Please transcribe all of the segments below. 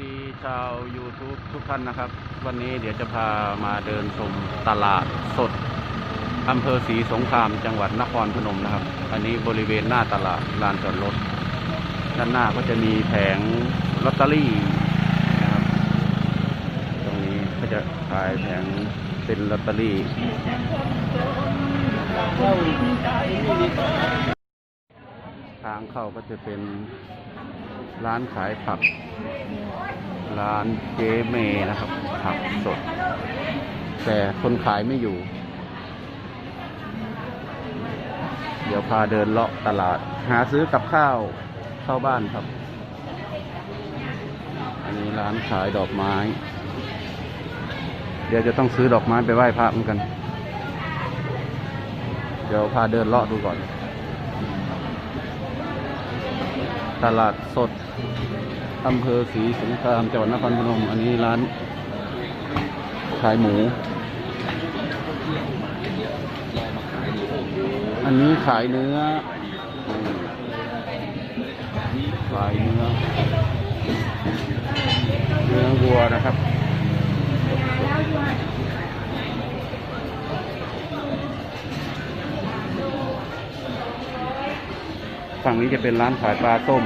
ดีชาว YouTube ทุกท่านนะครับ วันนี้เดี๋ยวจะพามาเดินชมตลาดสดอำเภอศรีสงครามจังหวัดนครพนมนะครับ อันนี้บริเวณหน้าตลาดลานจอดรถ ด้านหน้าก็จะมีแผงลอตเตอรี่นะครับ ตรงนี้ก็จะขายแผงเป็นลอตเตอรี่ทางเข้าก็จะเป็น ร้านขายผัก ร้านเจเมนะครับ ผักสด แต่คนขายไม่อยู่ เดี๋ยวพาเดินเลาะตลาด หาซื้อกับข้าวเข้าบ้านครับ อันนี้ร้านขายดอกไม้ เดี๋ยวจะต้องซื้อดอกไม้ไปไหว้พระเหมือนกัน เดี๋ยวพาเดินเลาะดูก่อนตลาดสด อำเภอศรีสงครามจังหวัดนครพนม อันนี้ร้านขายหมู อันนี้ขายเนื้อ ขายเนื้อ เนื้อวัวนะครับฝั่งนี้จะเป็นร้านขายปลาต้ม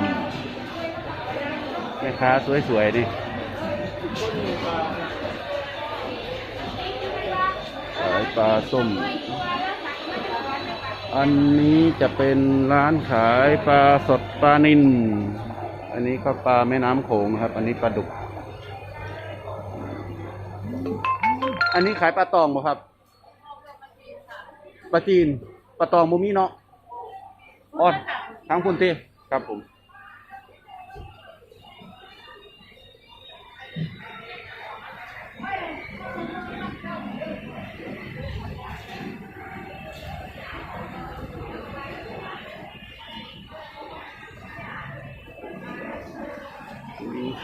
ค้าสวยๆนี่ขายปลาส้ม อันนี้จะเป็นร้านขายปลาสดปลานิลอันนี้ก็ปลาแม่น้ำโขงครับ อันนี้ปลาดุก อันนี้ขายปลาตองบ่ครับปลาจีนปลาตองบ่มีเนาะอ้อนทั้งคุณตีครับผม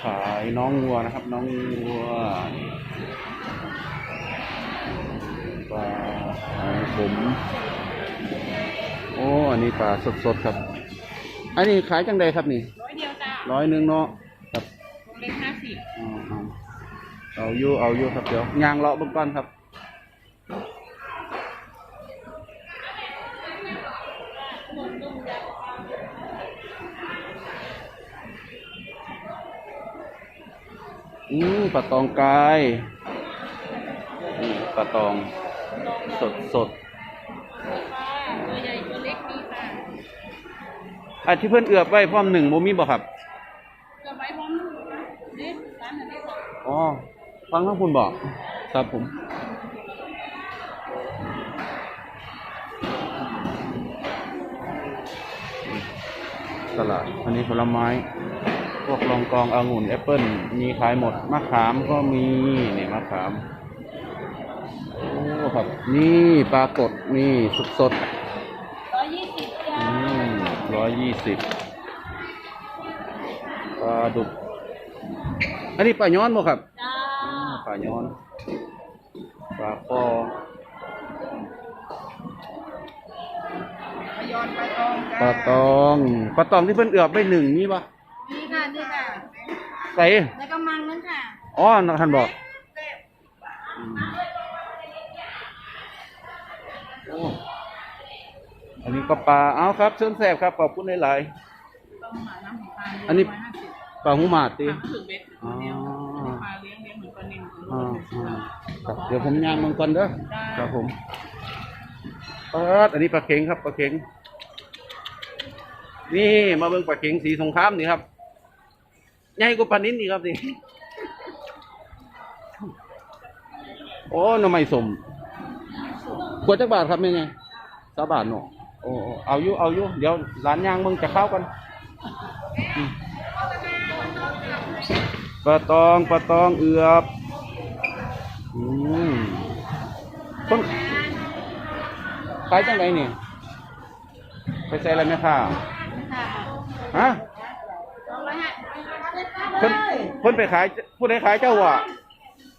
ขายน้องวัวนะครับ น้องวัวปลาขายผมโอ้อันนี้ปลาสดๆครับ อันนี้ขายจังใดครับนี่ร้อยเดียวจ้าร้อยหนึ่งเนาะครับวงเล็กห้าสิบอ๋อๆเอาอยู่เอาอยู่ครับเดี๋ยวยางเลาะเบื้องก่อนครับ อืมปลาตองกายนี่ปลาตองสดสดตัวใหญ่ตัวเล็กมีค่ะๆอันที่เพื่อนเอือบไว้พร้อมหนึ่งโมมีบ่ครับจะไว้พร้อมลูกนะเด็กร้านไหนได้ค่ะอ๋อฟังทั้งคุณบอกครับผมตลาดอันนี้ผลไม้พ วกรองกององุ่นแอปเปิลมีขายหมดมะขามก็มีนี่มะขามโอ้ครับนี่ปลากดนี่สดสดร้อยยี่สิบจ้าร้อยยี่สิบปลาดุกอันนี้ปลาย้อนบ่ครับจ้าปลาย้อนปลาปอพยอนปลาตองปลาตองปลาตองที่เพิ่นเอือบไปหนึ่งนี่ปะนี่ ค่ะนี่ค่ะใส่แล้วก็มังนั่นค่ะอ๋อท่านบอกอืมโอ้อันนี้ก็ปลาเอาครับเชิญแสบครับขอบคุณหลายต้มหมาน้ำของปลาอันนี้ๆปลาหูหมาดตีปลาถึงเบ็ดเดียวปลาเลี้ยงเลี้ยงเหมือนปลานิลของอ่าลูกอ่าครับเดี๋ยวผมย่างมังกรเด้อได้ครับผมปลาอันนี้ปลาเข็งครับปลาเข็งนี่มาเบิ่งปลาเข็งสีสงครามนี่ครับ ใหญ่กว่าปลานิ้นนี่ครับนี่โอ้หน่อไม้สมขวดจักบาทครับแม่ไงสาบาทเนาะโอ้โอ้เอาอยู่เอาอยู่เดี๋ยวร้านย่างมึงจะเข้ากันอืมปลาตองปลาตองเอือบอืมคนขายจังไรนี่ ไปใส่อะไรไหมค่ะค่ะฮะ สองร้อยห้า เพิ่น เพิ่นไปขายผู้ใดขายเจ้าว่ะ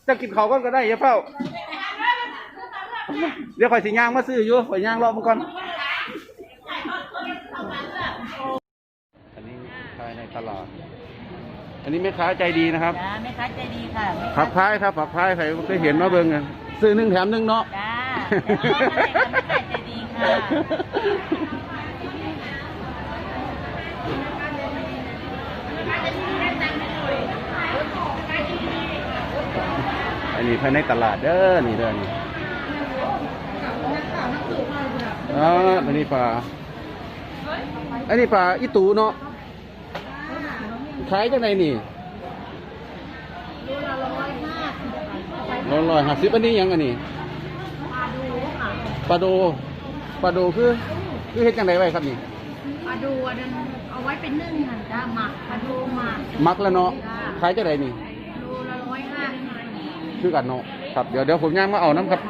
เจะกินเขาวก่อนก็ได้อย่าเฝ้า เดี๋ยวข่อยสิย่างมาซื้ออยู่ข่อยย่างรอมันก่อน อันนี้ภายในตลาด อันนี้แม่ค้าใจดีนะครับ จ้าแม่ค้าใจดีค่ะแม่ผักพายครับผักพายใครเคยเห็นมาเบิ่งอะซื้อหนึ่งแถมหนึ่งเนาะ จ้าแต่ว่าอะไรคะแม่ค้าใจดีค่ะ อันนี้ภายในตลาดเด้อนี่เด้อนี่อ่าอันนี้ปลาอันนี้ปลาอีตูเนาะขายจังไหนนี่ร้อยร้อยห้าสิบอันนี้ยังอันนี้ปลาโดปลาโดคือคือเฮ็ดจังไดไว้ครับนี่มาดูอันนั้นเอาไว้เป็นนึ่งค่ะจ้าหมักมาดูหมักมักแล้วเนาะขายจังไดนี่ คือกันเนาะครับเดี๋ยวเดี๋ยวผมย่างมาเอาน้ำครับ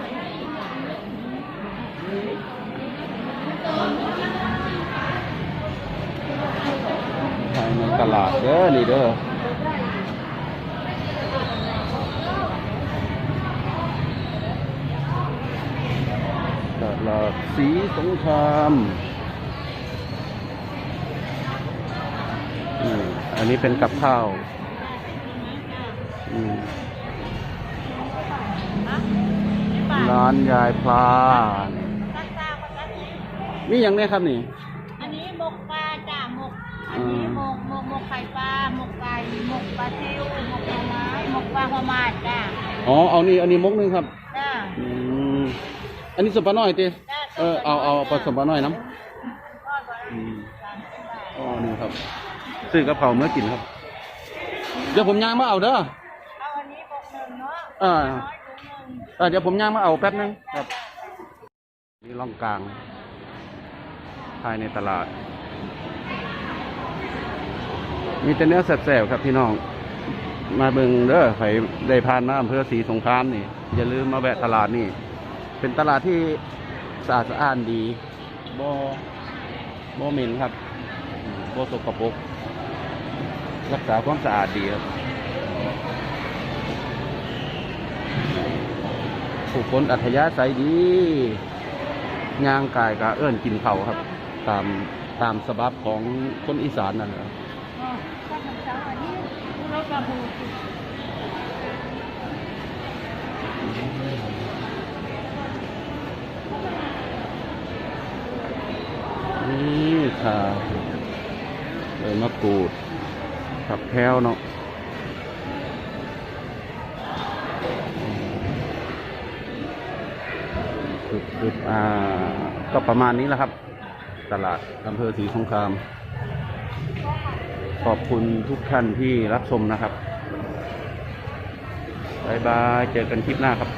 ภายในตลาดเด้อนี่เด้อตลาดสีสงครามอืมอันนี้เป็นกับข้าว อืม ร้านยายพลานี่ยังไงครับนี่ อันนี้หมกปลาจ้าหมก อันนี้หมกหมกหมกไข่ปลาหมกไก่หมกปลาซิวหมกหน่อไม้หมกปลาหัวมาดจ้าอ๋อ เอานี่ อันนี้มกหนึงครับ จ้าอืม อันนี้สมปลาน้อยติจ้าเออ เอา เอาผสมปลาน้อยน้ำทอดก่อนอืมสามสิบบาทอ๋อนี่ครับ ซื้อกะเพราเมื่อกินครับ เดี๋ยวผมย่างมาเอาเด้อ เอาอันนี้หมกหนึ่งเนาะอ่า น้อยถุงหนึ่งเออเดี๋ยวผมย่างมาเอาแป๊บนึงครับ นี่ล่องกลาง ภายในตลาด มีแต่เนื้อแสบๆครับพี่น้อง มาเบิงเด้อใครได้ผ่านมาอำเภอศรีสงครามนี่ อย่าลืมมาแวะตลาดนี่ เป็นตลาดที่สะอาดสะอ้านดีบ่บ่เหม็นครับอืมบ่สกปรกรักษาความสะอาดดีครับ ผู้คนอัธยาศัยดีย่างกายกะเอื้อนกินเขาครับ ตามตามสบับของคนอีสานนั่นแหละอ๋อข้าวมันเช้าอันนี้รสกระพูนี่ค่ะเลยมะกรูดผักแพรวเนาะ คืออ่าก็ประมาณนี้แหละครับ ตลาดอำเภอศรีสงคราม ขอบคุณทุกท่านที่รับชมนะครับบายบาย เจอกันคลิปหน้าครับ